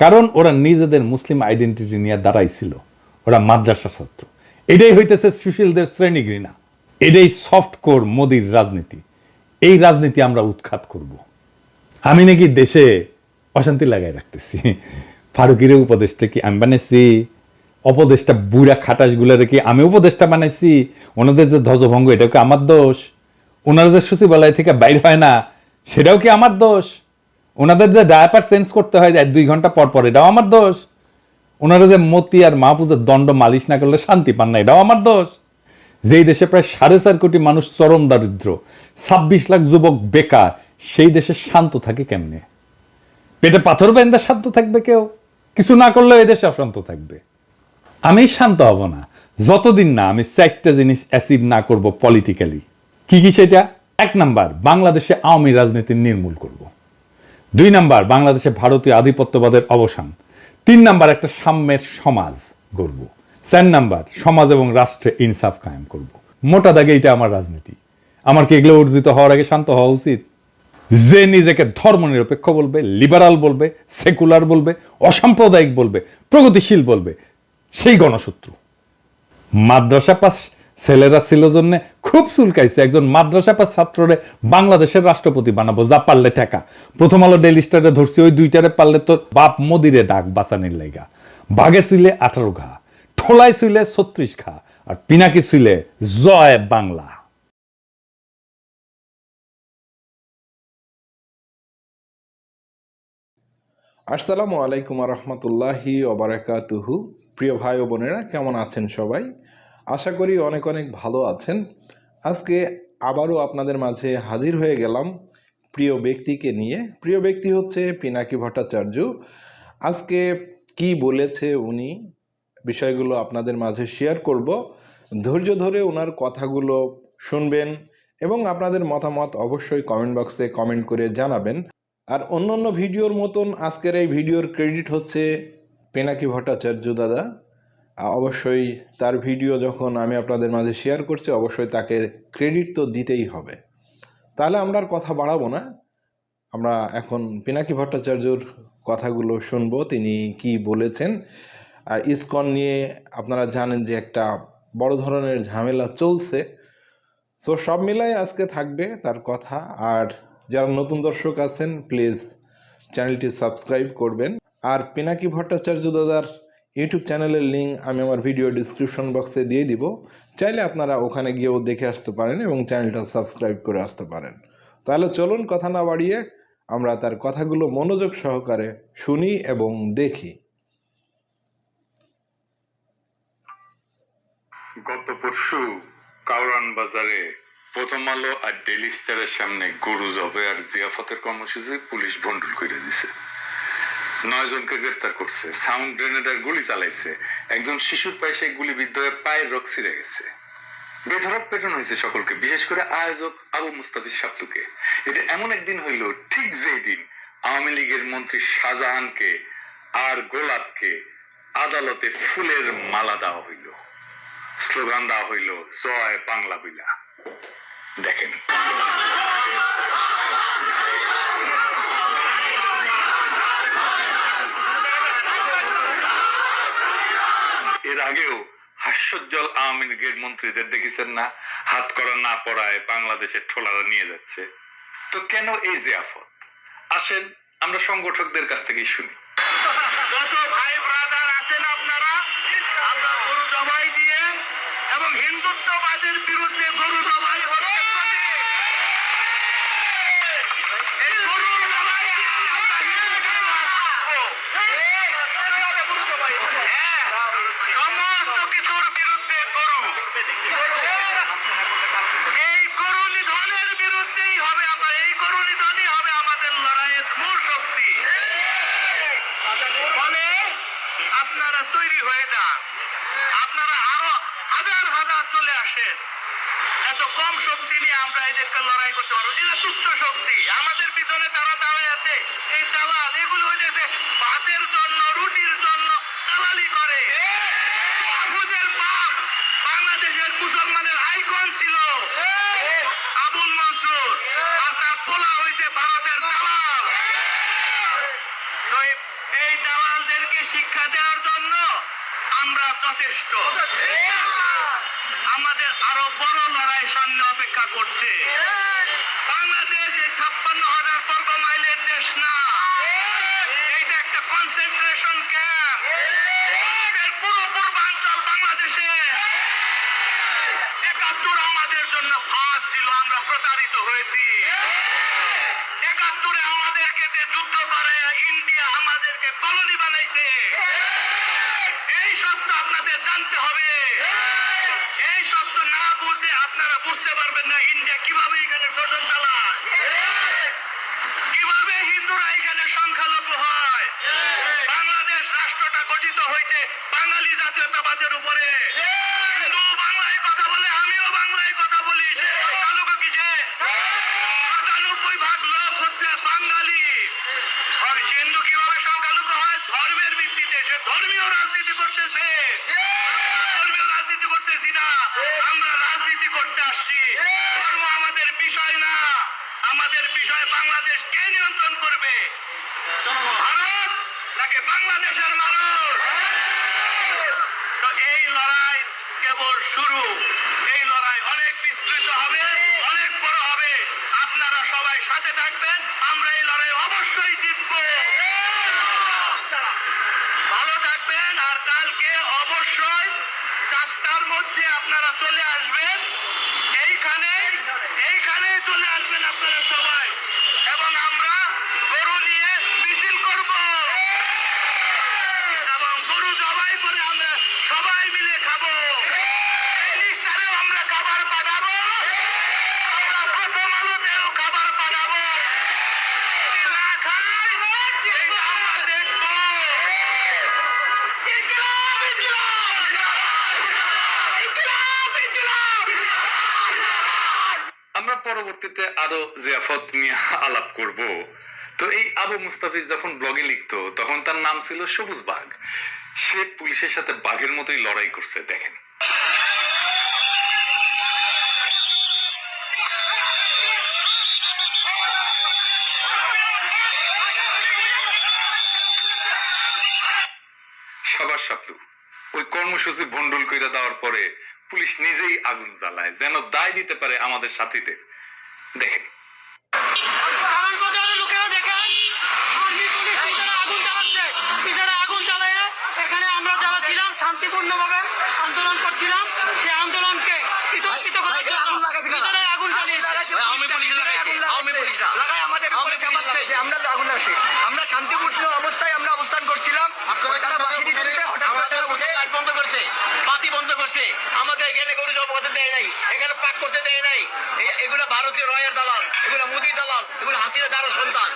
কারণ ওরা নিজেদের মুসলিম আইডেন্টিটি নিয়ে দাঁড়াইছিল। ওরা মাদ্রাসা ছাত্র। এটাই হইতেছে সুশীলদের শ্রেণি ঘৃণা। এটাই সফট কোর মোদির রাজনীতি। এই রাজনীতি আমরা উৎখাত করব। আমি নাকি দেশে অশান্তি লাগাই রাখতেছি। ফারুকির উপদেশটা কি আমি বানাইছি? অপদেশটা বুড়া খাটাসগুলো রেখে আমি উপদেশটা বানাইছি? ওনাদের যে ধ্বজভঙ্গ, এটাও কি আমার দোষ? ওনারা যে সচিবালয় থেকে বাইর হয় না, সেটাও কি আমার দোষ? ওনাদের যে ডায়াপার চেঞ্জ করতে হয় এক দুই ঘণ্টা পর পর, এটাও আমার দোষ। ওনারা যে মতি আর মাহফুজের দণ্ড মালিশ না করলে শান্তি পান না, এটাও আমার দোষ। যেই দেশে প্রায় সাড়ে চার কোটি মানুষ চরম দারিদ্র, ছাব্বিশ লাখ যুবক বেকার, সেই দেশে শান্ত থাকে কেমনে? পেটে পাথর বেন্দা শান্ত থাকবে কেউ? কিছু না করলেও এদেশে অশান্ত থাকবে। আমি শান্ত হব না। যতদিন না আমি চারটা জিনিস অ্যাচিভ না করব পলিটিক্যালি কি কি সেটা? এক নাম্বার, বাংলাদেশে আওয়ামী রাজনীতি নির্মূল করব। দুই নাম্বার, বাংলাদেশে ভারতীয় আধিপত্যবাদের অবসান। তিন নাম্বার, একটা সাম্যের সমাজ গড়ব। চার নাম্বার, সমাজ এবং রাষ্ট্রে ইনসাফ কায়েম করব। মোটা দাগে এটা আমার রাজনীতি। আমার কি এগুলো অর্জিত হওয়ার আগে শান্ত হওয়া উচিত? যে নিজেকে ধর্মনিরপেক্ষ বলবে লিবারাল বলবে সেকুলার বলবে, অসাম্প্রদায়িক বলবে, প্রগতিশীল বলবে, সেই গণশত্রু। মাদ্রাসা পাস, ছেলেরা ছিল জন্য খুব চুলকাইছে। একজন মাদ্রাসা পাস ছাত্ররে বাংলাদেশের রাষ্ট্রপতি বানাবো, যা পারলে ঠেকা। প্রথম আলো ডেলি স্টারে ধরছি, ওই দুইটারে পারলে তোর বাপ মদিরে ডাক বাঁচানির লাইগা। বাঘে শুইলে আঠারো ঘা ঠোলায় শুইলে ছত্রিশ খা আর পিনাকি শুইলে জয় বাংলা। আসসালামু আলাইকুম রহমতুল্লাহি ওবরাকাতুহু প্রিয় ভাই ও বোনেরা, কেমন আছেন সবাই? আশা করি অনেক অনেক ভালো আছেন। আজকে আবারও আপনাদের মাঝে হাজির হয়ে গেলাম প্রিয় ব্যক্তিকে নিয়ে। প্রিয় ব্যক্তি হচ্ছে পিনাকি ভট্টাচার্য। আজকে কি বলেছে উনি, বিষয়গুলো আপনাদের মাঝে শেয়ার করব। ধৈর্য ধরে ওনার কথাগুলো শুনবেন এবং আপনাদের মতামত অবশ্যই কমেন্ট বক্সে কমেন্ট করে জানাবেন। আর অন্য অন্য ভিডিওর মতন আজকের এই ভিডিওর ক্রেডিট হচ্ছে পেনাকি ভট্টাচার্য দাদা। অবশ্যই তার ভিডিও যখন আমি আপনাদের মাঝে শেয়ার করছি, অবশ্যই তাকে ক্রেডিট তো দিতেই হবে। তাহলে আমরা আর কথা বাড়াবো না। আমরা এখন পিনাকি ভট্টাচার্যর কথাগুলো শুনব, তিনি কি বলেছেন। আর ইসকন নিয়ে আপনারা জানেন যে একটা বড় ধরনের ঝামেলা চলছে। সো সব মিলাই আজকে থাকবে তার কথা। আর যারা নতুন দর্শক আছেন প্লিজ চ্যানেলটি সাবস্ক্রাইব করবেন। আর পিনাকি ভট্টাচার্য দাদার ইউটিউব চ্যানেলের লিঙ্ক আমি আমার ভিডিও ডিসক্রিপশন বক্সে দিয়ে দিব। চাইলে আপনারা ওখানে গিয়েও দেখে আসতে পারেন এবং চ্যানেলটা সাবস্ক্রাইব করে আসতে পারেন। তাহলে চলুন কথা না বাড়িয়ে আমরা তার কথাগুলো মনোযোগ সহকারে শুনি এবং দেখি। গত পরশু কাউরান বাজারে প্রথম আলো আর ডেলি স্টারের সামনে গরু জবে আর জিয়াফতের কর্মসূচি পুলিশ ভন্ডুল করে দিছে। নয় জনকে গ্রেপ্তার করছে। সাউন্ড গ্রেনেডার গুলি চালাইছে। একজন শিশুর পায়ে সেই গুলি বিদ্ধ হয়ে পায়ের রক ছিঁড়ে গেছে। বেধরক পেটন হয়েছে সকলকে, বিশেষ করে আয়োজক আবু মুস্তাফিজ সাপ্তুকে এটা এমন একদিন হইল, ঠিক যেই দিন আওয়ামী লীগের মন্ত্রী শাহজাহানকে আর গোলাপকে আদালতে ফুলের মালা দেওয়া হইল। স্লোগান দেওয়া হইল, জয় বাংলা বিলা দেখেন। এর আগেও হাস্যোজ্জ্বল আওয়ামী লীগের মন্ত্রীদের দেখেছেন না, হাত করা না পড়ায় বাংলাদেশের ঠোলারা নিয়ে যাচ্ছে। তো কেন এই যে আফত? আসেন, আমরা সংগঠকদের কাছ থেকেই শুনি। এবং হিন্দুত্ববাদের বিরুদ্ধে গরু জবাই হচ্ছে এই গরু জবাই দিয়ে আমরা হিন্দুত্ববাদ রাখব। হ্যাঁ, সমস্ত কিছুর বিরুদ্ধে গরু এই গরু নিধনের বিরুদ্ধেই হবে আমরা এই গরু নিধনই হবে আমাদের লড়াইয়ের মূল শক্তি ফলে আপনারা তৈরি হয়ে যান। আপনারা আরও হাজার হাজার চলে আসেন। এত কম শক্তি নিয়ে আমরা এদেরকে লড়াই করতে পারব। এরা তুচ্ছ শক্তি। আমাদের পিছনে তারা দাঁড়ায় আছে। এই দালাল, এগুলো হয়েছে ভাতের জন্য, রুটির জন্য দালালি করে। বাংলাদেশের মুসলমানের আইকন ছিল। আবুল মনসুর। আর তার পোলা হয়েছে ভারতের দালাল তো এই- এই এই দালালদেরকে শিক্ষা দেওয়ার জন্য যথেষ্ট আমাদের আরও বড় লড়াই সামনে অপেক্ষা করছে। বাংলাদেশ এই ছাপ্পান্ন হাজার বর্গ মাইলের দেশ না। এইটা একটা কনসেন্ট্রেশন ক্যাম্প এর পুরো পূর্বাঞ্চল বাংলাদেশে একাত্তর আমাদের জন্য ফাঁদ ছিল আমরা প্রতারিত হয়েছি একাত্তরে আমাদেরকে যে যুদ্ধ করে ইন্ডিয়া আমাদেরকে কলোনি বানাইছে এই সত্য আপনাদের জানতে হবে এই সত্য না বুঝতে আপনারা বুঝতে পারবেন না ইন্ডিয়া কীভাবে এখানে শোষণ চালায় কীভাবে হিন্দুরা এখানে সংখ্যালঘু হয় বাংলাদেশ রাষ্ট্রটা গঠিত হয়েছে বাঙালি জাতীয়তাবাদের উপরে হিন্দু বাংলায় কথা বলে আমিও বাংলায় কথা বলি সে সংখ্যালঘু কিসে সাতানব্বই ভাগ লোক হচ্ছে বাঙালি আর হিন্দু কীভাবে সংখ্যালঘু হয় ধর্মের ভিত্তিতে সে ধর্মীয় রাজনীতি করতেছে ধর্মীয় রাজনীতি করতেছি না আমরা রাজনীতি করতে আসছি ধর্ম আমাদের বিষয় না আমাদের বিষয় বাংলাদেশ কে নিয়ন্ত্রণ করবে ভারত নাকি বাংলাদেশের মানুষ তো এই লড়াই কেবল শুরু এই লড়াই অনেক বিস্তৃত হবে অনেক বড় হবে আপনারা সবাই সাথে থাকবেন আমরা এই লড়াই অবশ্যই জিতব ভালো থাকবেন আর কালকে অবশ্যই চারটার মধ্যে আপনারা চলে আসবেন এইখানে এইখানে চলে আসবেন আপনারা সবাই এবং আমরা গরু নিয়ে মিছিল করব এবং জবাই করে আমরা সবাই মিলে খাব। আমরা খাবার পাঠাবো আমরা পরবর্তীতে আরও জিয়াফত নিয়ে আলাপ করব। তো এই আবু মুস্তাফিজ যখন ব্লগে লিখতো, তখন তার নাম ছিল সবুজ বাঘ সে পুলিশের সাথে বাঘের মতোই লড়াই করছে, দেখেন। সবার সাপলু, ওই কর্মসূচি ভন্ডল করে দেওয়ার পরে পুলিশ নিজেই আগুন জ্বালায়, যেন দায় দিতে পারে আমাদের সাথীদের। দেখেন শান্তিপূর্ণভাবে আন্দোলন করছিলাম। সেই আন্দোলনকে বিতর্কিত করার জন্য ভিতরে আগুন জ্বালিয়ে আমাদের আমরা আগুন লাগাচ্ছি আমরা শান্তিপূর্ণ অবস্থায় আমরা অবস্থান করছিলাম। তারা বাসি দিতে দিতে হঠাৎ করে তারা উঠে লাইট বন্ধ করছে বাতি বন্ধ করছে। আমাদের এখানে গরু জব করতে দেয় নাই এখানে পাক করতে দেয় নাই। এগুলো ভারতীয় রয়ের দালাল এগুলো মোদির দালাল এগুলো হাসিনা দালাল সন্তান।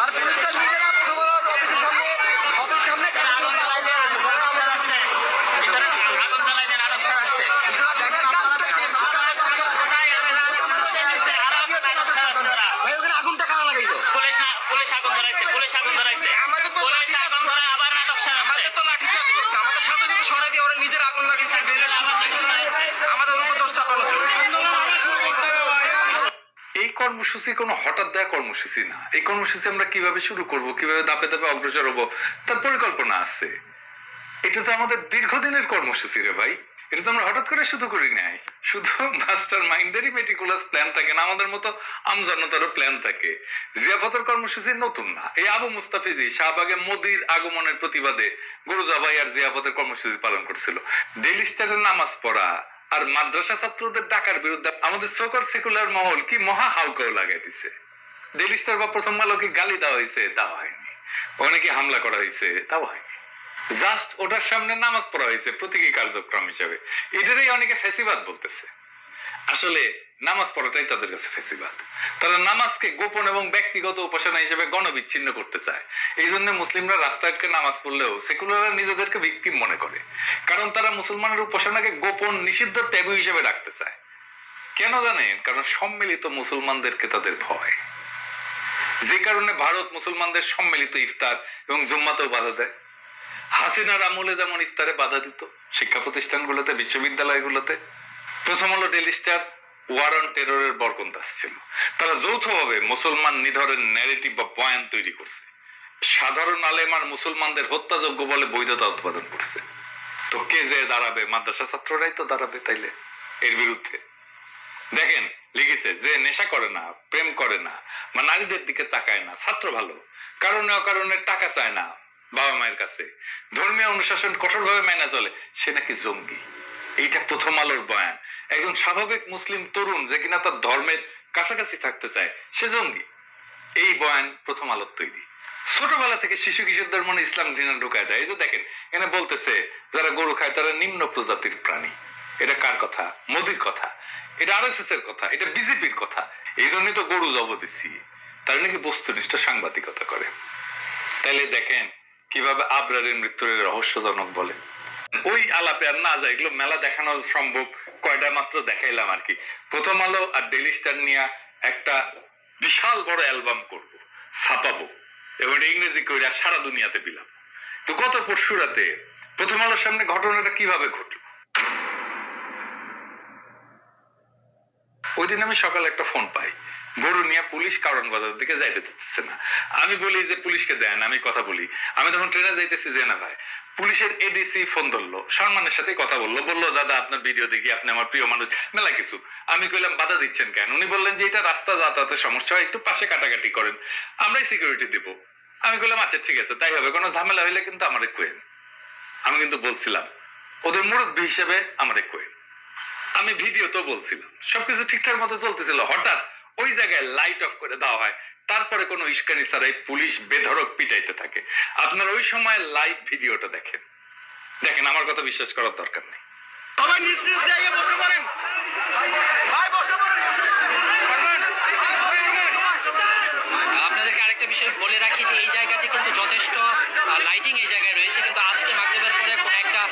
আর নিজেরা প্রথম আলোর অফিসের সামনে অফিসের সামনে আগুন জ্বালাই দেন, আগুন জ্বালাই দেন। ভিতরে আগুন জ্বালাই দেন, আগুন জ্বালাই দেন। কোথায় আগুন জ্বালাইছে? আরব রাষ্ট্ররা। ভাই ওখানে আগুনটা কারা লাগাইলো পুলিশ না- পুলিশ আগুন ধরাইছে, পুলিশ আগুন ধরাইছে। আমাদের তো পুলিশ লাঠিচার্জ আগুন ধরায় আবার নাটক সাজাচ্ছে। আমাদের তো লাঠি চার্জ করতে আমাদের সাথে সাথে সরাই দিয়ে ওরা নিজের আগুন লাগিয়ে বেরিয়ে আবার নাটক ধরাইছে। আমাদের উপর দোষ চাপানো এই কর্মসূচি কোনো হঠাৎ দেওয়া কর্মসূচি না। এই কর্মসূচি আমরা কীভাবে শুরু করব, কীভাবে ধাপে ধাপে অগ্রসর হব, তার পরিকল্পনা আছে। এটা তো আমাদের দীর্ঘদিনের কর্মসূচি রে ভাই। এটা তো আমরা হঠাৎ করে শুধু করি নাই। শুধু মাস্টার মাইন্ডেরই মেটিকুলাস প্ল্যান থাকে না, আমাদের মতো আমজনতারও প্ল্যান থাকে। জিয়াফতের কর্মসূচি নতুন না। এই আবু মুস্তাফিজি শাহবাগে মোদির আগমনের প্রতিবাদে আর জিয়াফতের কর্মসূচি পালন করছিল। ডেলি স্টারের নামাজ পড়া আর মাদ্রাসা ছাত্রদের ডাকার বিরুদ্ধে আমাদের সকল সেকুলার মহল কি মহা হাউকাও লাগাই দিছে ডেলি স্টার বা প্রথম আলোকে গালি দেওয়া হয়েছে দেওয়া হয়নি। অনেকে হামলা করা হয়েছে, তাও হয়নি। জাস্ট ওটার সামনে নামাজ পড়া হয়েছে, প্রতীকী কার্যক্রম হিসাবে। এটারই অনেকে ফেসিবাদ বলতেছে। আসলে নামাজ পড়াটাই তাদের কাছে ফেসিবাদ। তারা নামাজকে গোপন এবং ব্যক্তিগত উপাসনা হিসেবে গণবিচ্ছিন্ন করতে চায়। এই জন্য মুসলিমরা রাস্তায় আটকে নামাজ পড়লেও সেকুলাররা নিজেদেরকে ভিকটিম মনে করে। কারণ তারা মুসলমানের উপাসনাকে গোপন, নিষিদ্ধ ট্যাবু হিসেবে রাখতে চায়। কেন জানেন? কারণ সম্মিলিত মুসলমানদেরকে তাদের ভয়। যে কারণে ভারত মুসলমানদের সম্মিলিত ইফতার এবং জুম্মাতেও বাধা দেয়। হাসিনার আমলে যেমন ইফতারে বাধা দিত, শিক্ষা প্রতিষ্ঠানগুলোতে, বিশ্ববিদ্যালয়গুলোতে প্রথম হলো ডেলি স্টার, ওয়ার অন টেররের বরকন্দাস ছিল তারা যৌথভাবে মুসলমান নিধরের ন্যারেটিভ বা বয়ান তৈরি করছে। সাধারণ আলেম আর মুসলমানদের হত্যাযোগ্য বলে বৈধতা উৎপাদন করছে। তো কে যে দাঁড়াবে? মাদ্রাসা ছাত্ররাই তো দাঁড়াবে তাইলে, এর বিরুদ্ধে। দেখেন, লিখেছে, যে নেশা করে না, প্রেম করে না, বা নারীদের দিকে তাকায় না, ছাত্র ভালো। কারণে অকারণে টাকা চায় না, বাবা মায়ের কাছে। ধর্মীয় অনুশাসন কঠোরভাবে মেনে চলে, সে নাকি জঙ্গি। এইটা প্রথম আলোর বয়ান। একজন স্বাভাবিক মুসলিম তরুণ যে কিনা তার ধর্মের কাছাকাছি থাকতে চায়, সে জঙ্গি। এই বয়ান প্রথম আলোর তৈরি। ছোটবেলা থেকে শিশু কিশোরদের মনে ইসলাম ঘৃণা ঢুকায় দেয়। এই যে দেখেন, এখানে বলতেছে, যারা গরু খায় তারা নিম্ন প্রজাতির প্রাণী। এটা কার কথা? মোদির কথা। এটা আর এর কথা। এটা বিজেপির কথা। এই জন্যই তো গরু জব দিচ্ছি। তারা নাকি বস্তুনিষ্ঠ সাংবাদিকতা করে। তাইলে দেখেন, কীভাবে আবরারের মৃত্যুর রহস্যজনক বলে। ওই আলাপে আর না যায়, এগুলো মেলা দেখানো সম্ভব, কয়টা মাত্র দেখাইলাম আর কি। প্রথম আলো আর ডেলি স্টার নিয়ে একটা বিশাল বড় অ্যালবাম করব, ছাপাবো, এবং ইংরেজি কইরা সারা দুনিয়াতে বিলাম তো গত পরশু রাতে প্রথম আলোর সামনে ঘটনাটা কীভাবে ঘটলো? ওই দিন আমি সকালে একটা ফোন পাই গরু নিয়ে পুলিশ কারণ বাজার দিকে যাইতে দিতেছে না। আমি বলি যে, পুলিশকে দেন, আমি কথা বলি। আমি তখন ট্রেনে যাইতেছি যে না ভাই। পুলিশের এডিসি ফোন ধরলো সম্মানের সাথে কথা বলল বলল, দাদা, আপনার ভিডিও দেখি, আপনি আমার প্রিয় মানুষ। মেলা কিছু। আমি কইলাম, বাধা দিচ্ছেন কেন? উনি বললেন যে, এটা রাস্তা যাতায়াতের সমস্যা, হয় একটু পাশে কাটাকাটি করেন, আমরাই সিকিউরিটি দিব। আমি কইলাম আচ্ছা ঠিক আছে, তাই হবে, কোনো ঝামেলা হইলে কিন্তু আমার কোয়েন আমি কিন্তু বলছিলাম, ওদের মুরব্বী হিসেবে আমার কোয়েন আমি ভিডিও তো বলছিলাম, সবকিছু ঠিকঠাক মতো চলতেছিল। হঠাৎ ওই জায়গায় লাইট অফ করে দেওয়া হয়। তারপরে কোনো ইস্কানি ছাড়াই পুলিশ বেধড়ক পিটাইতে থাকে। আপনারা ওই সময় লাইভ ভিডিওটা দেখেন। দেখেন, আমার কথা বিশ্বাস করার দরকার নেই। সবাই নিজ নিজ জায়গায় বসে পড়েন। ভাই, বসে পড়েন। আপনাদেরকে আরেকটা বিষয় বলে রাখি যে এই জায়গাতে কিন্তু যথেষ্ট লাইটিং এই জায়গায় রয়েছে। কিন্তু আজকে মাগরিবের পরে কোনো একটা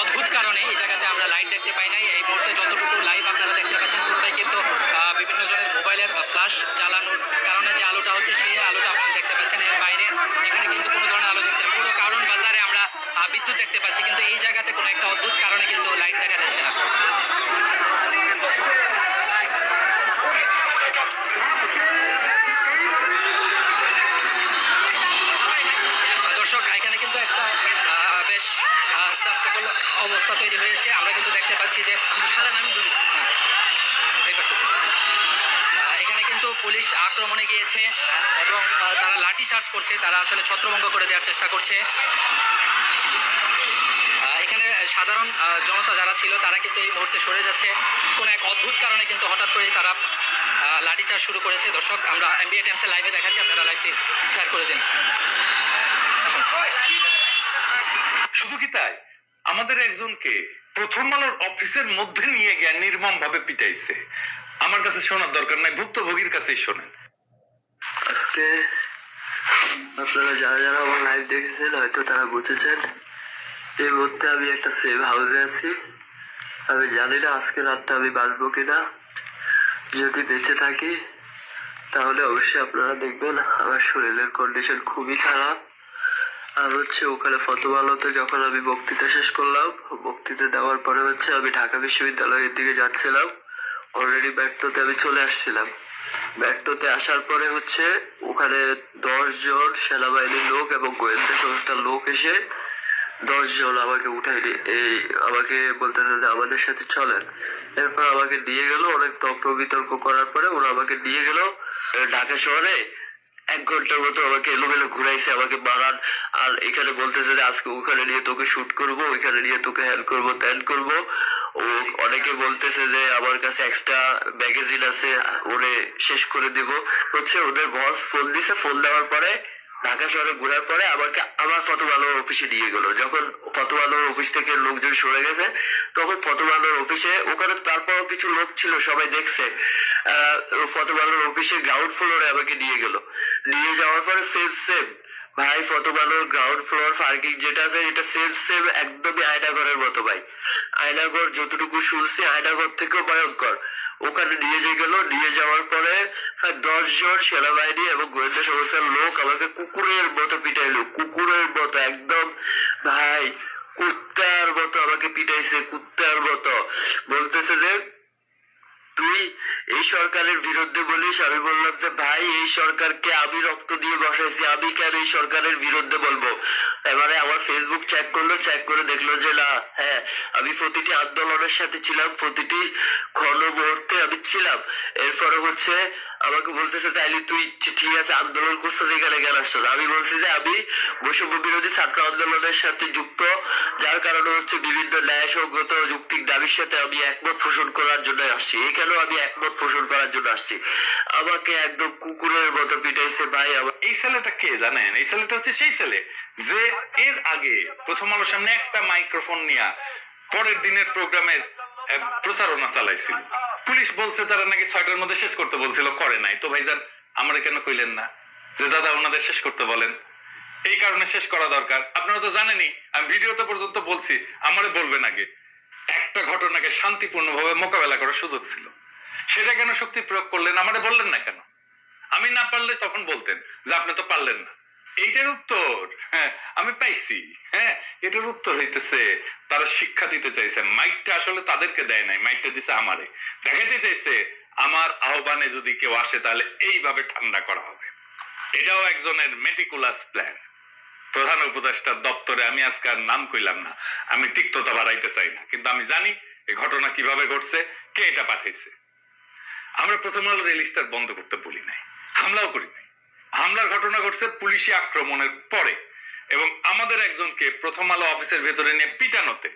অদ্ভুত কারণে এই জায়গাতে আমরা লাইট দেখতে পাই নাই। এই মুহূর্তে যতটুকু লাইভ আপনারা দেখতে পাচ্ছেন পুরোটাই কিন্তু আহ, বিভিন্ন জনের ফ্ল্যাশ জ্বালানোর কারণে যে আলোটা হচ্ছে, সেই আলোটা আপনারা দেখতে পাচ্ছেন এর বাইরে। এখানে কিন্তু কোনো ধরনের আলো দেখছেন পুরো কারণ বাজারে আমরা বিদ্যুৎ দেখতে পাচ্ছি, কিন্তু এই জায়গাতে কোনো একটা অদ্ভুত কারণে কিন্তু লাইট দেখা যাচ্ছে না। বেশ অবস্থা তৈরি হয়েছে। আমরা কিন্তু দেখতে পাচ্ছি যে সারা পুলিশ আক্রমণে গিয়েছে এবং তারা লাঠি চার্জ করছে তারা আসলে ছত্রভঙ্গ করে দেওয়ার চেষ্টা করছে। এখানে সাধারণ জনতা যারা ছিল তারা কিন্তু এই মুহূর্তে সরে যাচ্ছে। কোনো এক অদ্ভুত কারণে কিন্তু হঠাৎ করেই তারা আহ, লাঠিচার্জ শুরু করেছে। দর্শক আমরা এমবিএ টাইমসের লাইভে দেখাচ্ছি আপনারা লাইভটি শেয়ার করে দিন। শুধু কি তাই? আমাদের একজনকে প্রথম আলোর অফিসের মধ্যে নিয়ে গিয়ে নির্মম ভাবে পিটাইছে। আমার কাছে শোনার দরকার নাই, ভুক্তভোগীর কাছেই শোনেন। আজকে আপনারা যারা যারা আমার লাইভ দেখেছেন, হয়তো তারা বুঝেছেন, এই মুহূর্তে আমি একটা সেভ হাউসে আছি। আমি জানি না আজকে রাতটা আমি বাঁচবো কিনা। যদি বেঁচে থাকি, তাহলে অবশ্যই আপনারা দেখবেন আমার শরীরের কন্ডিশন খুবই খারাপ। আর হচ্ছে ওখানে ফতোয়ালোতে যখন আমি বক্তৃতা শেষ করলাম, বক্তৃতা দেওয়ার পরে হচ্ছে আমি ঢাকা বিশ্ববিদ্যালয়ের দিকে যাচ্ছিলাম। অলরেডি ব্যর্থতে আমি চলে আসছিলাম। ব্যর্থতে আসার পরে হচ্ছে ওখানে দশ জন সেনাবাহিনীর লোক এবং গোয়েন্দা সংস্থার লোক এসে দশ জন আমাকে উঠাই এই আমাকে বলতে যে আমাদের সাথে চলেন। এরপর আমাকে নিয়ে গেল, অনেক তর্ক বিতর্ক করার পরে ওরা আমাকে নিয়ে গেল, ঢাকা শহরে এক ঘণ্টার মতো আমাকে এলোমেলো ঘুরাইছে, আমাকে বাড়ান আর এখানে বলতেছে যে, আজকে ওখানে নিয়ে তোকে শুট করব ওইখানে নিয়ে তোকে হেল্প করব ত্যান করব। ও অনেকে বলতেছে যে, আমার কাছে এক্সট্রা ম্যাগাজিন আছে, ওরে শেষ করে দিব। হচ্ছে ওদের বস ফোন দিছে ফোন দেওয়ার পরে ঢাকা শহরে ঘোরার পরে আমাকে আবার ফতোয়ালোর অফিসে নিয়ে গেল। যখন ফতোয়ালোর অফিস থেকে লোকজন সরে গেছে তখন ফতোয়ালোর অফিসে ওখানে তারপরও কিছু লোক ছিল সবাই দেখছে। আহ, ফতোয়ালোর অফিসে গ্রাউন্ড ফ্লোরে আমাকে নিয়ে গেল। নিয়ে যাওয়ার পরে সেম সেম ভাই ফতোবানোর গ্রাউন্ড ফ্লোর পার্কিং যেটা আছে এটা সেম সেম একদমই আয়নাঘরের মতো ভাই। আয়নাঘর যতটুকু শুনছি আয়নাঘর থেকেও ভয়ঙ্কর। ওখানে নিয়ে যে গেল, নিয়ে যাওয়ার পরে প্রায় দশ জন সেনাবাহিনী এবং গোয়েন্দা সংস্থার লোক আমাকে কুকুরের মতো পিটাইলো, কুকুরের মতো, একদম, ভাই, কুত্তার মতো আমাকে পিটাইছে, কুত্তার মতো। বলতেছে যে তুই এই সরকারের বিরুদ্ধে বলিস আমি বললাম যে ভাই, এই সরকারকে আমি রক্ত দিয়ে বসাইছি, আমি কেন এই সরকারের বিরুদ্ধে বলব? এবারে আমার ফেসবুক চেক করল চেক করে দেখল যে না হ্যাঁ আমি প্রতিটি আন্দোলনের সাথে ছিলাম, প্রতিটি ক্ষণ মুহূর্তে আমি ছিলাম। এরপরে হচ্ছে আমাকে বলতেছে, তাইলে তুই ঠিক আছে, আন্দোলন করছিস এখানে কেন আসছো আমি বলছি যে, আমি বৈষম্য বিরোধী ছাত্র আন্দোলনের সাথে যুক্ত। যার কারণে হচ্ছে বিভিন্ন ন্যায়সঙ্গত যুক্তিক দাবির সাথে আমি একমত পোষণ করার জন্য আসছি। এখানেও আমি একমত পোষণ করার জন্য আসছি। আমাকে একদম কুকুরের মতো পিটাইছে ভাই আমার। এই ছেলেটা কে জানেন? এই ছেলেটা হচ্ছে সেই ছেলে যে এর আগে প্রথম আলোর সামনে একটা মাইক্রোফোন নিয়ে পরের দিনের প্রোগ্রামের প্রচারণা চালাইছিল। পুলিশ বলছে তারা নাকি ছয়টার মধ্যে শেষ করতে বলছিল, করে নাই। তো ভাইজান, আমরা কেন কইলেন না? যে দাদা ওনাদের শেষ করতে বলেন। এই কারণে শেষ করা দরকার। আপনারা তো জানেনই, আমি ভিডিওতে পর্যন্ত বলছি, আমারে বলবেন আগে। একটা ঘটনাকে শান্তিপূর্ণভাবে মোকাবেলা করার সুযোগ ছিল। সেটা কেন শক্তি প্রয়োগ করলেন? আমারে বললেন না কেন? আমি না পারলে তখন বলতেন যে আপনি তো পারলেন না। এইটার উত্তর। হ্যাঁ আমি পাইছি। হ্যাঁ এটার উত্তর হইতেছে, তারা শিক্ষা দিতে চাইছে। মাইকটা আসলে তাদেরকে দেয় নাই, মাইকটা দিছে আমারে। দেখাতে চাইছে, আমার আহ্বানে যদি কেউ আসে, তাহলে এইভাবে ঠান্ডা করা হবে। এটাও একজনের মেটিকুলাস প্ল্যান প্রধান উপদেষ্টার দপ্তরে আমি আজকে আর নাম কইলাম না। আমি তিক্ততা বাড়াইতে চাই না। কিন্তু আমি জানি এই ঘটনা কীভাবে ঘটছে, কে এটা পাঠাইছে। আমরা প্রথম আলো রেলিস্টার বন্ধ করতে বলি নাই। হামলাও করি নাই। হামলার ঘটনা ঘটছে পুলিশি আক্রমণের পরে এবং আমাদের একজনকে প্রথম আলো অফিসের ভেতরে নিয়ে পিটানোতে।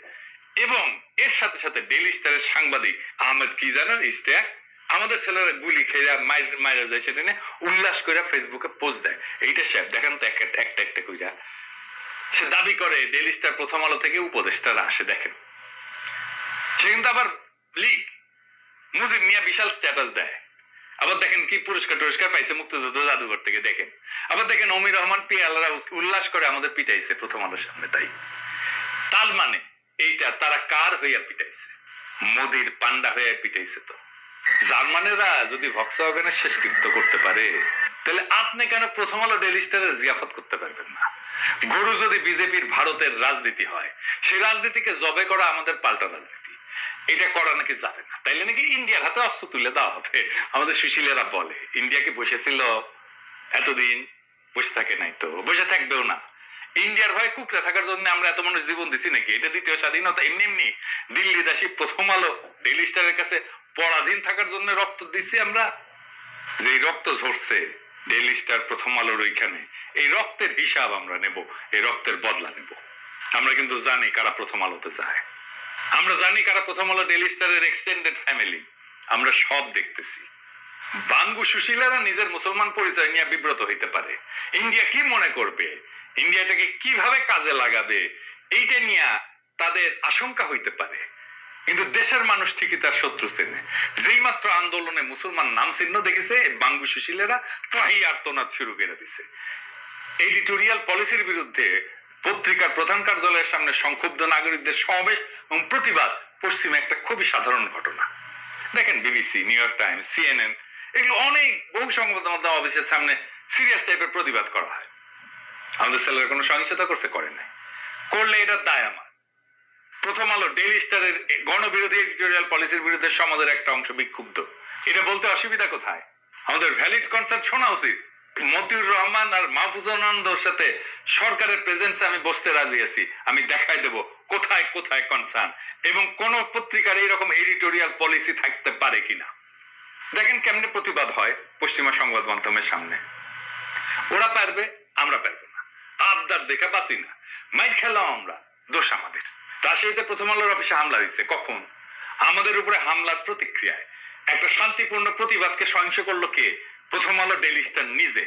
এবং এর সাথে সাথে ডেলি স্টারের সাংবাদিক আহমেদ কি জানেন? ইস্তেক আমাদের ছেলেরা গুলি খেয়ে মাইর- যায়, সেটা নিয়ে উল্লাস করে ফেসবুকে পোস্ট দেয়। এইটা স্যার দেখেন তো একটা একটা একটা কইরা। সে দাবি করে ডেলি স্টার প্রথম আলো থেকে উপদেষ্টারা আসে, দেখেন। সে কিন্তু আবার লিগ মুজিব মিয়া বিশাল স্ট্যাটাস দেয়। আবার দেখেন কি পুরস্কার টুরস্কার পাইছে মুক্তিযুদ্ধ জাদুঘর থেকে, দেখেন। আবার দেখেন অমির রহমান পিয়ালারা উল্লাস করে আমাদের পিটাইছে প্রথম আলোর সামনে, তাই? তার মানে এইটা, তারা কার হইয়া পিটাইছে? মোদির পান্ডা হইয়া পিটাইছে তো। জার্মানেরা যদি ভক্সওয়াগনের শেষকৃত্য করতে পারে, তাহলে আপনি কেন প্রথম আলো ডেলিস্টারের জিয়াফত করতে পারবেন না? গুরু যদি বিজেপির ভারতের রাজনীতি হয়, সেই রাজনীতিকে জবে করা আমাদের পাল্টা রাজনীতি। এটা করা নাকি যাবে না। তাইলে নাকি ইন্ডিয়ার হাতে অস্ত্র তুলে দেওয়া হবে। আমাদের সুশীলেরা বলে, ইন্ডিয়াকে বসেছিল, এতদিন বসে থাকে নাই তো, বসে থাকবেও না। ইন্ডিয়ার ভয়ে কুকরা থাকার জন্য আমরা এত মানুষ জীবন দিছি নাকি? এটা দ্বিতীয় স্বাধীনতা। এমনি এমনি দিল্লি দাসী প্রথম আলো ডেইলি স্টারের কাছে পরাধীন থাকার জন্য রক্ত দিছি আমরা। যেই রক্ত ঝরছে ডেইলি স্টার প্রথম আলোর ওইখানে, এই রক্তের হিসাব আমরা নেব, এই রক্তের বদলা নেব। আমরা কিন্তু জানি কারা প্রথম আলোতে যায়। আমরা জানি কারা প্রথম আলো ডেইলি স্টারের এক্সটেন্ডেড ফ্যামিলি আমরা সব দেখতেছি। বাঙ্গু সুশীলারা নিজের মুসলমান পরিচয় নিয়ে বিব্রত হইতে পারে। ইন্ডিয়া কি মনে করবে? ইন্ডিয়া এটাকে কীভাবে কাজে লাগাবে? এইটা নিয়ে তাদের আশঙ্কা হইতে পারে। কিন্তু দেশের মানুষ ঠিকই তার শত্রু চেনে। যেই মাত্র আন্দোলনে মুসলমান নাম চিহ্ন দেখেছে, বাঙ্গু সুশীলেরা ত্রাহি আর্তনাদ শুরু করে দিছে। এডিটোরিয়াল পলিসির বিরুদ্ধে পত্রিকার প্রধান কার্যালয়ের সামনে সংক্ষুব্ধ নাগরিকদের সমাবেশ এবং প্রতিবাদ পশ্চিমে একটা খুবই সাধারণ ঘটনা। দেখেন BBC, New York Times, CNN, এগুলো অনেক বহু সংবাদ মাধ্যম অফিসের সামনে সিরিয়াস টাইপের প্রতিবাদ করা হয়। আমাদের ছেলেরা কোনো সহিংসতা করছে? করে নাই। করলে এটা দায় আমার। প্রথম আলো ডেইলি স্টারের গণবিরোধী এডিটোরিয়াল পলিসির বিরুদ্ধে সমাজের একটা অংশ বিক্ষুব্ধ। এটা বলতে অসুবিধা কোথায়? আমাদের ভ্যালিড কনসার্ট শোনা উচিত। মতিউর রহমান আর মাহফুজানন্দর সাথে সরকারের প্রেজেন্সে আমি বসতে রাজি আছি। আমি দেখাই দেব কোথায় কোথায় কনসার্ন এবং কোন পত্রিকার এইরকম এডিটোরিয়াল পলিসি থাকতে পারে কিনা। দেখেন কেমনে প্রতিবাদ হয় পশ্চিমা সংবাদ মাধ্যমের সামনে। ওরা পারবে, আমরা পারব না। আবদার দেখা বাঁচি না। মাইর খেলাম আমরা, দোষ আমাদের। রাজশাহীতে প্রথম আলোর অফিসে হামলা হয়েছে, কখন? আমাদের উপরে হামলার প্রতিক্রিয়ায়। একটা শান্তিপূর্ণ প্রতিবাদকে সহিংস করল কে? প্রথম আলো ডেইলি স্টার নিজে।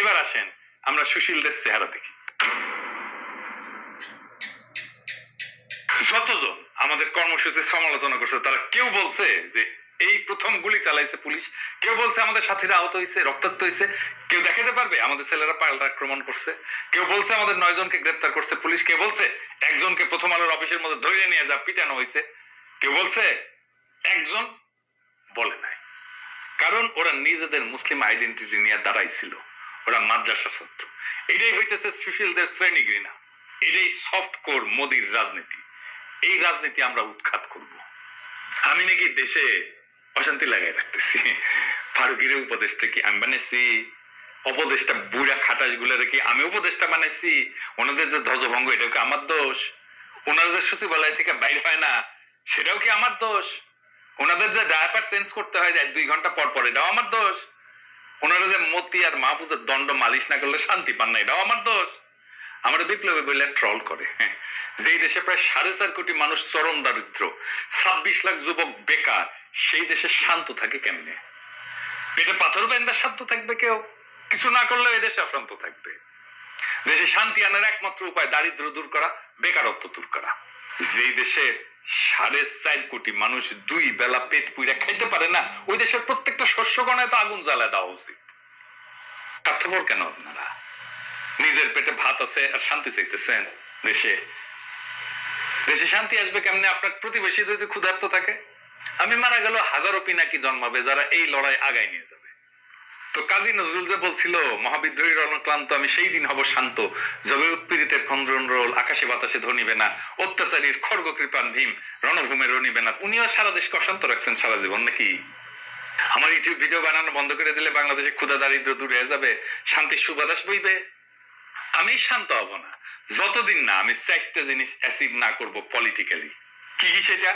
এবার আসেন আমরা সুশীলদের চেহারা দেখি। যতজন আমাদের কর্মসূচির সমালোচনা করছে, তারা কেউ বলছে যে এই প্রথম গুলি চালাইছে পুলিশ, কেউ বলছে আমাদের সাথীরা আহত হয়েছে রক্তাক্ত হয়েছে কেউ দেখাতে পারবে আমাদের ছেলেরা পাল্টা আক্রমণ করছে, কেউ বলছে আমাদের নয় জনকে গ্রেপ্তার করছে পুলিশ, কেউ বলছে একজনকে প্রথম আলোর অফিসের মধ্যে ধরে নিয়ে যা পিটানো হয়েছে কেউ বলছে একজন বলে নাই। কারণ ওরা নিজেদের মুসলিম আইডেন্টিটি নিয়ে দাঁড়াইছিল। ওরা মাদ্রাসা ছাত্র। এটাই হইতেছে সুশীলদের শ্রেণি ঘৃণা এটাই সফট কোর মোদির রাজনীতি। এই রাজনীতি আমরা উৎখাত করব। আমি নাকি দেশে অশান্তি লাগাই রাখতেছি। ফারুকের উপদেশটা কি আমি বানাইছি? উপদেশটা বুড়া খাটাসগুলো রেখে আমি উপদেশটা বানাইছি। ওনাদের যে ধ্বজভঙ্গ, এটাও কি আমার দোষ? ওনারা যে সচিবালয় থেকে বাইর হয় না, সেটাও কি আমার দোষ? ওনাদের যে ডায়াপার চেঞ্জ করতে হয় এক দুই ঘণ্টা পর পর, এটাও আমার দোষ। ওনারা যে মতি আর মাহফুজের দণ্ড মালিশ না করলে শান্তি পান না, এটাও আমার দোষ। আমরা বিপ্লবী বললে ট্রল করে হ্যাঁ। যেই দেশে প্রায় সাড়ে চার কোটি মানুষ চরম দারিদ্র, ছাব্বিশ লাখ যুবক বেকার, সেই দেশে শান্ত থাকে কেমনে? পেটে পাথর বেন্দা শান্ত থাকবে কেউ, কিছু না করলে এই দেশে অশান্ত থাকবে। দেশে শান্তি আনার একমাত্র উপায় দারিদ্র দূর করা, বেকারত্ব দূর করা। যেই দেশে সাড়ে চার কোটি মানুষ দুই বেলা পেট পুইরা খাইতে পারে না। ওই দেশের প্রত্যেকটা শস্য গণায় তো আগুন জ্বালায় দেওয়া উচিত। স্বার্থপর কেন আপনারা? নিজের পেটে ভাত আছে আর শান্তি চাইতেছেন দেশে। দেশে শান্তি আসবে কেমনে? আপনার প্রতিবেশী যদি ক্ষুধার্ত থাকে। আমি মারা গেল হাজারো পিনাকি জন্মাবে যারা এই লড়াই আগায় নিয়ে যাবে। তো কাজী নজরুল যে বলছিল মহাবিদ্রোহীর অনক্লান্ত আমি সেই দিন হব শান্ত। যবে উৎপীড়িতের খন্ডরোল আকাশে বাতাসে ধনিবে না অত্যাচারীর খড়গ কৃপান ভীম, রণভূমে রনিবে না উনিও সারা দেশকে অশান্ত রাখছেন সারা জীবন, নাকি? আমার ইউটিউব ভিডিও বানানো বন্ধ করে দিলে বাংলাদেশে ক্ষুধা দারিদ্র দূরে হয়ে যাবে, শান্তির সুবাতাস বইবে। আমি শান্ত হব না। যতদিন না আমি চারটা জিনিস অ্যাচিভ না করব পলিটিক্যালি কি কি সেটা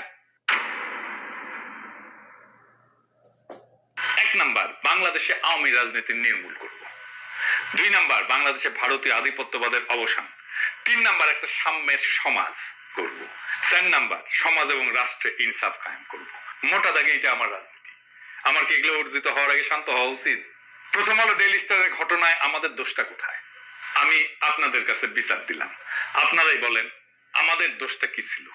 এক নাম্বার বাংলাদেশে আওয়ামী রাজনীতি নির্মূল করব। দুই নাম্বার বাংলাদেশে ভারতীয় আধিপত্যবাদের অবসান। তিন নাম্বার একটা সাম্যের সমাজ করব চার নাম্বার সমাজ এবং রাষ্ট্রে ইনসাফ কায়েম করব। মোটা দাগে এটা আমার রাজনীতি। আমার কি এগুলো অর্জিত হওয়ার আগে শান্ত হওয়া উচিত? প্রথম আলো ডেইলি স্টারের ঘটনায় আমাদের দোষটা কোথায়? আমি আপনাদের কাছে বিচার দিলাম। আপনারাই বলেন, আমাদের দোষটা কি ছিল?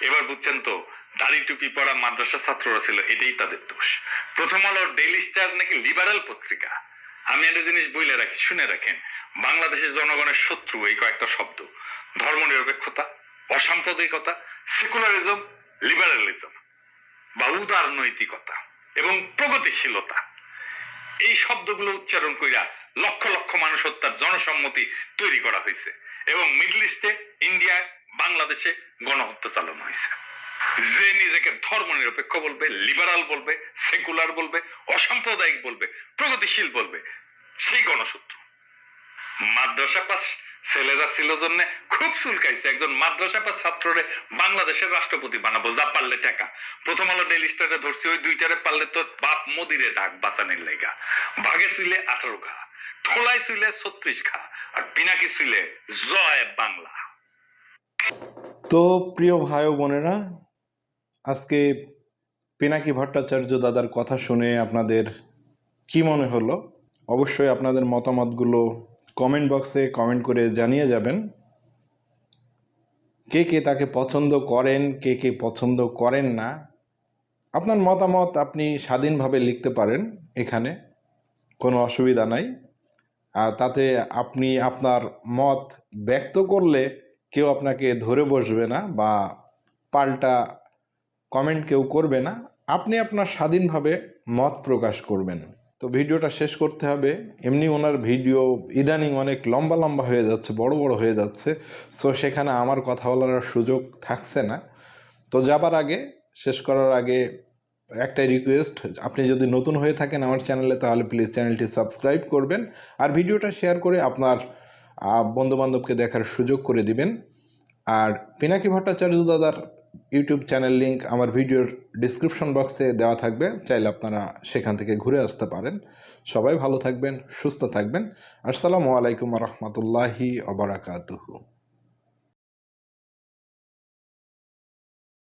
এবার বুঝছেন তো দাড়ি টুপি পড়া মাদ্রাসা ছাত্ররা ছিল, এটাই তাদের দোষ। প্রথম আলোর ডেইলি স্টার নাকি লিবারাল পত্রিকা? আমি একটা জিনিস বইলে রাখি, শুনে রাখেন, বাংলাদেশের জনগণের শত্রু এই কয়েকটা শব্দ। ধর্মনিরপেক্ষতা, অসাম্প্রদায়িকতা সেকুলারিজম লিবারালিজম বা উদার নৈতিকতা এবং প্রগতিশীলতা। এই শব্দগুলো উচ্চারণ কইরা লক্ষ লক্ষ মানুষ হত্যার জনসম্মতি তৈরি করা হয়েছে এবং মিডল ইস্টে ইন্ডিয়ায় বাংলাদেশে গণহত্যা চালানো হয়েছে যে নিজেকে ধর্ম নিরপেক্ষ বলবে লিবারাল বলবে সেকুলার বলবে, অসাম্প্রদায়িক বলবে, প্রগতিশীল বলবে, সেই গণশত্রু। মাদ্রাসা পাস ছেলেরা ছিল জন্য খুব চুলকাইছে একজন মাদ্রাসা পাস ছাত্ররে বাংলাদেশের রাষ্ট্রপতি বানাবো, যা পারলে টাকা। প্রথম আলো ডেইলি স্টারে ধরছি, ওই দুইটারে পারলে তো বাপ মোদিরে ডাক বাঁচানির লেগা। বাঘে শুইলে আঠারো ঘা, ঠোলাই শুইলে ছত্রিশ ঘা, আর পিনাকি শুইলে জয় বাংলা। তো প্রিয় ভাই বোনেরা আজকে পিনাকি ভট্টাচার্য দাদার কথা শুনে আপনাদের কি মনে হলো? অবশ্যই আপনাদের মতামতগুলো কমেন্ট বক্সে কমেন্ট করে জানিয়ে যাবেন। কে কে তাকে পছন্দ করেন, কে কে পছন্দ করেন না, আপনার মতামত আপনি স্বাধীনভাবে লিখতে পারেন এখানে, কোনো অসুবিধা নাই। আর তাতে আপনি আপনার মত ব্যক্ত করলে কেউ আপনাকে ধরে বসবে না বা পাল্টা কমেন্ট কেউ করবে না। আপনি আপনার স্বাধীনভাবে মত প্রকাশ করবেন। তো ভিডিওটা শেষ করতে হবে। এমনি ওনার ভিডিও ইদানিং অনেক লম্বা লম্বা হয়ে যাচ্ছে, বড় বড় হয়ে যাচ্ছে। সো সেখানে আমার কথা বলার সুযোগ থাকছে না। তো যাবার আগে, শেষ করার আগে একটাই রিকোয়েস্ট আপনি যদি নতুন হয়ে থাকেন আমার চ্যানেলে তাহলে প্লিজ চ্যানেলটি সাবস্ক্রাইব করবেন আর ভিডিওটা শেয়ার করে আপনার বন্ধুবান্ধবকে দেখার সুযোগ করে দিবেন। আর পিনাকি ভট্টাচার্য দাদার ইউটিউব চ্যানেল লিংক আমার ভিডিওর ডিসক্রিপশন বক্সে দেওয়া থাকবে। চাইলে আপনারা সেখান থেকে ঘুরে আসতে পারেন। সবাই ভালো থাকবেন, সুস্থ থাকবেন। আসসালামু আলাইকুম রহমতুল্লাহি অবরাকাতুহু